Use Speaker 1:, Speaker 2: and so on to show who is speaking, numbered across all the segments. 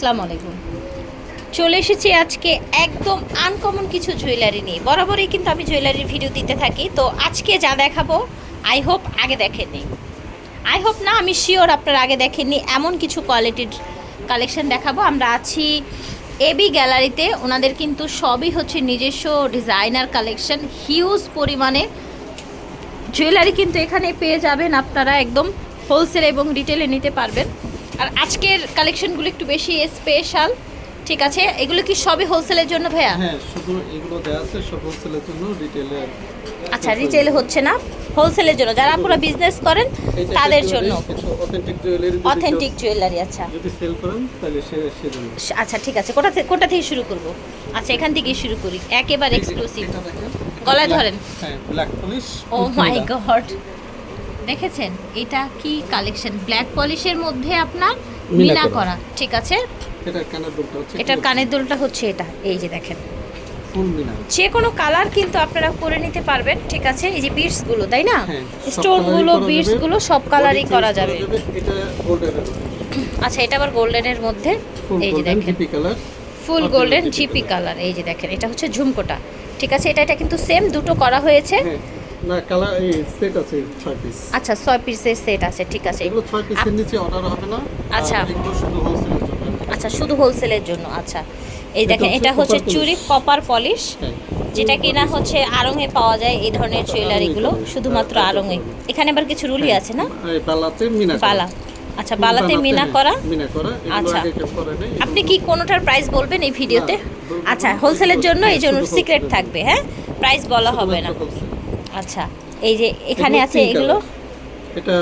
Speaker 1: আসসালামু আলাইকুম। চলে এসেছি আজকে একদম আনকমন কিছু জুয়েলারি নিয়ে। বরাবরই কিন্তু আমি জুয়েলারির ভিডিও দিতে থাকি। তো আজকে যা দেখাবো আই হোপ আগে দেখেননি। আই হোপ না, আমি শিওর আপনারা আগে দেখেননি। এমন কিছু কোয়ালিটির কালেকশন দেখাবো। আমরা আছি এবি গ্যালারিতে ওনাদের কিন্তু সবই হচ্ছে নিজস্ব ডিজাইনার কালেকশন হিউজ পরিমাণে জুয়েলারি কিন্তু এখানে পেয়ে যাবেন আপনারা। একদম হোলসেল এবং রিটেলে নিতে পারবেন। আর আজকের কালেকশনগুলো একটু বেশি স্পেশাল ঠিক আছে? এগুলো কি সবই হোলসেলের জন্য ভাইয়া?
Speaker 2: হ্যাঁ শুধু এগুলো দেওয়া আছে সব হোলসেলের জন্য রিটেলে
Speaker 1: আচ্ছা রিটেলে হচ্ছে না হোলসেলের জন্য। যারা আপনারা বিজনেস করেন তাদের জন্য।
Speaker 2: অথেন্টিক জুয়েলারি
Speaker 1: অথেন্টিক জুয়েলারি আচ্ছা।
Speaker 2: যদি সেল করেন তাহলে সেজন্য
Speaker 1: আচ্ছা ঠিক আছে। কোটা থেকে কোটা থেকে শুরু করব? আচ্ছা এখান থেকেই শুরু করি। একেবারে এক্সক্লুসিভ গলায় ধরেন।
Speaker 2: হ্যাঁ black polish
Speaker 1: oh my god দেখেছেন? এটা কি কালেকশন ব্ল্যাক পলিশের মধ্যে আপনার
Speaker 2: মিনা করা।
Speaker 1: ঠিক আছে?
Speaker 2: এটার কানের দুলটা হচ্ছে
Speaker 1: এটার কানের দুলটা হচ্ছে এটা। এই যে দেখেন। যে কোনো কালার কিন্তু আপনারা করে নিতে পারবেন। ঠিক আছে? এই যে বিটসগুলো তাই না?
Speaker 2: হ্যাঁ স্টোনগুলো
Speaker 1: বিটসগুলো সব কালারই করা যাবে। আচ্ছা এটা আবার গোল্ডেনের মধ্যে? এই যে দেখেন।
Speaker 2: GP colour
Speaker 1: full golden
Speaker 2: GP
Speaker 1: GP colour এই যে দেখেন এটা হচ্ছে ঝুমকোটা। ঠিক আছে? এটা এটা কিন্তু সেম দুটো করা হয়েছে।
Speaker 2: হ্যাঁ। না কালার এই সেট আছে 6 পিস
Speaker 1: আচ্ছা ছয় পিসের সেট আছে ঠিক আছে।
Speaker 2: এগুলো 6 পিসের নিচে অর্ডার হবে না।
Speaker 1: আচ্ছা।
Speaker 2: এগুলো শুধু হোলসেলের জন্য।
Speaker 1: আচ্ছা শুধু হোলসেলের জন্য আচ্ছা। এই দেখেন এটা হচ্ছে চুরি কপার পলিশ
Speaker 2: হ্যাঁ।
Speaker 1: যেটা কিনা হচ্ছে আড়ংয়ে পাওয়া যায় এই ধরনের জুয়েলারিগুলো
Speaker 2: আড়ংয়ে
Speaker 1: শুধুমাত্র
Speaker 2: হ্যাঁ,
Speaker 1: আড়ংয়ে এখানে আবার কিছু রুলি আছে না?
Speaker 2: বালাতে মিনা।
Speaker 1: বালা। আচ্ছা বালাতে মিনা
Speaker 2: হ্যাঁ,
Speaker 1: করা?
Speaker 2: মিনা করা।
Speaker 1: আচ্ছা। আপনি কি কোনোটার প্রাইস বলবেন এই ভিডিওতে? আচ্ছা হোলসেলের জন্য এই জন্য সিক্রেট থাকবে হ্যাঁ? প্রাইস বলা হবে না। আচ্ছা এই যে এখানে আছে এগুলো।
Speaker 2: এটা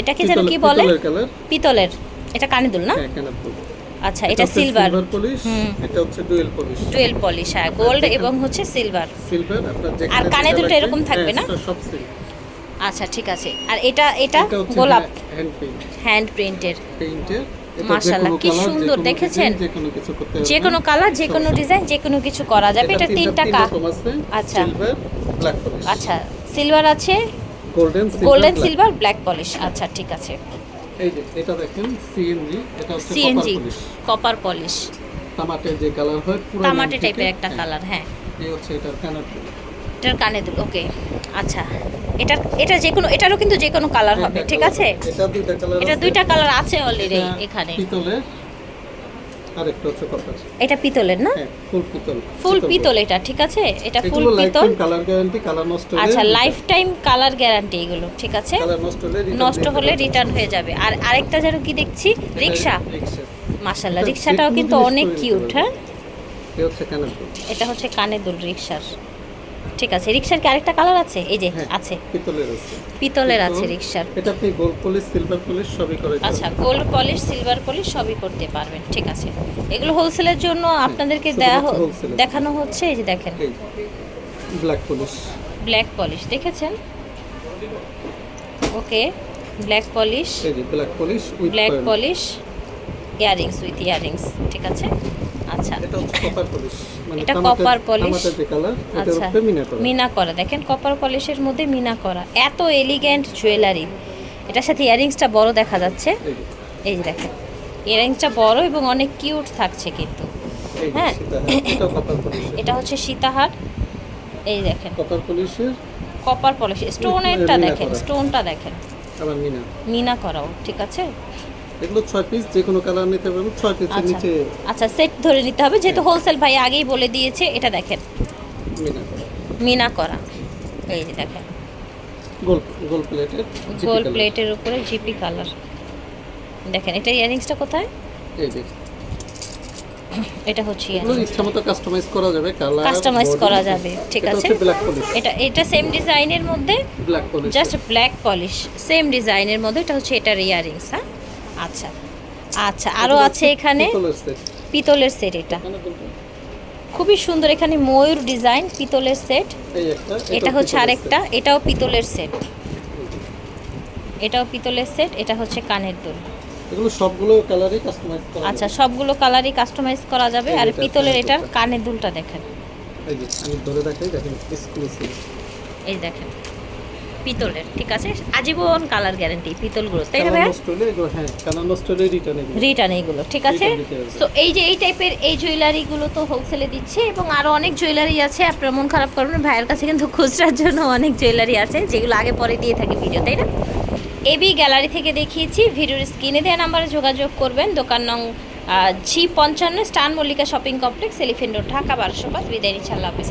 Speaker 1: এটা কি যেন কি বলে?
Speaker 2: পিতলের
Speaker 1: এটা কানে দুল না?
Speaker 2: হ্যাঁ।
Speaker 1: আচ্ছা এটা সিলভার
Speaker 2: পলিশ এটা হচ্ছে ডুয়েল পলিশ
Speaker 1: টুয়েলভ পলিশ হ্যাঁ গোল্ড এবং হচ্ছে সিলভার
Speaker 2: সিলভার আপনার যেখানে
Speaker 1: আর
Speaker 2: যেটা
Speaker 1: দুলটা এরকম থাকবে
Speaker 2: হ্যাঁ,
Speaker 1: না?
Speaker 2: সব সিল
Speaker 1: আচ্ছা ঠিক আছে। আর এটা এটা গোলাপ।
Speaker 2: হ্যান্ড পেইন্ট
Speaker 1: হ্যান্ড প্রিন্টের
Speaker 2: পেইন্টের
Speaker 1: মাশাআল্লাহ, কি সুন্দর, দেখেছেন?
Speaker 2: যে কোনো কিছু করতে
Speaker 1: যে কোনো কালার যে কোনো ডিজাইন যে কোনো কিছু করা যাবে। এটা তিনটা কা আচ্ছা।
Speaker 2: সিলভার ব্ল্যাক পলিশ
Speaker 1: আচ্ছা সিলভার আছে
Speaker 2: golden
Speaker 1: golden silver black polish আচ্ছা ঠিক আছে।
Speaker 2: এই যে এটা দেখেন সিএনজি এটা হচ্ছে
Speaker 1: CNG
Speaker 2: copper polish
Speaker 1: copper polish
Speaker 2: তামাটে যে কালার হয় পুরো
Speaker 1: তামাটে টাইপের একটা
Speaker 2: হ্যাঁ,
Speaker 1: কালার হ্যাঁ।
Speaker 2: এই হচ্ছে এটার কানের
Speaker 1: এটার কানে দুল ওকে আচ্ছা। এটা এটা যে কোনো এটারও কিন্তু যে কোনো কালার হবে ঠিক আছে?
Speaker 2: এটা দুইটা কালার
Speaker 1: এটা দুইটা কালার আছে অলরেডি এখানে।
Speaker 2: পিতলের আর একটা হচ্ছে কপার
Speaker 1: এটা পিতলের না?
Speaker 2: হ্যাঁ ফুল পিতল।
Speaker 1: ফুল পিতল এটা ঠিক আছে? এটা ফুল পিতল।
Speaker 2: কালার গ্যারান্টি কালার নষ্ট হলে
Speaker 1: আচ্ছা লাইফ টাইম কালার গ্যারান্টি এগুলো ঠিক আছে?
Speaker 2: কালার নষ্ট হলে
Speaker 1: নষ্ট হলে রিটার্ন হয়ে যাবে। আর আরেকটা যেন কি দেখছি?
Speaker 2: রিকশা
Speaker 1: রিক্সা।
Speaker 2: রিকশাটাও
Speaker 1: কিন্তু অনেক কিউট হ্যাঁ?
Speaker 2: এটা হচ্ছে কানের দুল
Speaker 1: এটা হচ্ছে দুল রিক্সার। ঠিক আছে রিক্সার কি আরেকটা কালার আছে? এই যে
Speaker 2: হ্যাঁ,
Speaker 1: আছে।
Speaker 2: পিতলের আছে।
Speaker 1: পিতলের আছে। রিক্সার
Speaker 2: এটা আপনি গোল্ড পলিশ সিলভার পলিশ সবই করে
Speaker 1: আচ্ছা। গোল্ড পলিশ সিলভার পলিশ সবই করতে পারবেন ঠিক আছে। এগুলো হোলসেলের জন্য আপনাদেরকে
Speaker 2: দেয়া
Speaker 1: দেখানো হচ্ছে এই যে দেখেন।
Speaker 2: ব্ল্যাক পলিশ
Speaker 1: ব্ল্যাক পলিশ দেখেছেন? ওকে ব্ল্যাক পলিশ
Speaker 2: এই যে black polish with
Speaker 1: black polish earrings with earrings ঠিক আছে? আচ্ছা।
Speaker 2: এটা কপার পলিশ মানে কালার এটার
Speaker 1: আচ্ছা।
Speaker 2: মিনা করা।
Speaker 1: দেখেন কপার পলিশের মধ্যে মিনা করা। এত এলিগ্যান্ট জুয়েলারি এটার সাথে ইয়ারিংসটা বড় দেখা যাচ্ছে।
Speaker 2: এই যে।
Speaker 1: দেখেন। ইয়ারিংসটা বড় এবং অনেক কিউট থাকছে কিন্তু। হ্যাঁ।
Speaker 2: কপার পলিশ
Speaker 1: এটা হচ্ছে সীতাহার। এই দেখেন।
Speaker 2: কপার পলিশের
Speaker 1: কপার পলিশ স্টোনেরটা দেখেন। স্টোনটা দেখেন।
Speaker 2: মিনা।
Speaker 1: করাও ঠিক আছে?
Speaker 2: এগুলো ছয় পিস যে কোনো কালার নিতে পারবেন ছয় পিসের
Speaker 1: আচ্ছা।
Speaker 2: নিচে
Speaker 1: আচ্ছা সেট ধরে নিতে হবে যেহেতু হোলসেল ভাই আগেই বলে দিয়েছে এটা দেখেন।
Speaker 2: মিনা করা।
Speaker 1: এই যে দেখেন।
Speaker 2: গোল গোল প্লেটের
Speaker 1: গোল প্লেটের উপরে জিপি কালার দেখেন এটা ইয়ারিংসটা কোথায়?
Speaker 2: এই যে।
Speaker 1: এটা হচ্ছে
Speaker 2: এগুলো
Speaker 1: ইয়ারিংস
Speaker 2: ইচ্ছা মতো কাস্টমাইজ করা যাবে কালার
Speaker 1: কাস্টমাইজ করা যাবে ঠিক আছে? এটা এটা সেম ডিজাইনের মধ্যে
Speaker 2: black polish
Speaker 1: just black polish same ডিজাইনের মধ্যে এটা হচ্ছে এটার ইয়ারিংস হ্যাঁ? আচ্ছা আচ্ছা আরও আছে এখানে?
Speaker 2: পিতলের
Speaker 1: সেট। এটা। খুবই সুন্দর এখানে ময়ূর ডিজাইন পিতলের সেট। এটা হচ্ছে আরেকটা এটাও পিতলের সেট। এটাও পিতলের সেট এটা হচ্ছে কানের দুল।
Speaker 2: এগুলো সবগুলো কালারই কাস্টমাইজ করা
Speaker 1: আচ্ছা সবগুলো কালারই কাস্টমাইজ করা যাবে। আর পিতলের এটার কানের দুলটা দেখেন।
Speaker 2: এই যে আমি ধরে দেখাই দেখেন এক্সক্লুসিভ
Speaker 1: এই দেখেন। পিতলের ঠিক আছে? আজীবন কালার গ্যারান্টি পিতলগুলো তাই না
Speaker 2: হ্যাঁ হলে রিটার্ন
Speaker 1: এইগুলো ঠিক আছে? তো এই যে এই টাইপের এই জুয়েলারিগুলো তো হোলসেলে দিচ্ছে এবং আরও অনেক জুয়েলারি আছে। আপনার মন খারাপ করবেন ভাইয়ের কাছে কিন্তু খুচরার জন্য অনেক জুয়েলারি আছে যেগুলো আগে পরে দিয়ে থাকে ভিডিও তাই না? এবি গ্যালারি থেকে দেখিয়েছি ভিডিওর স্ক্রিনে দেওয়া নাম্বারে যোগাযোগ করবেন। দোকান নং জি পঞ্চান্ন স্টান Mallika shopping complex elephant road Dhaka বারোশো পাঁচ। বিদায় নিচ্ছি আল্লাহ হাফিজ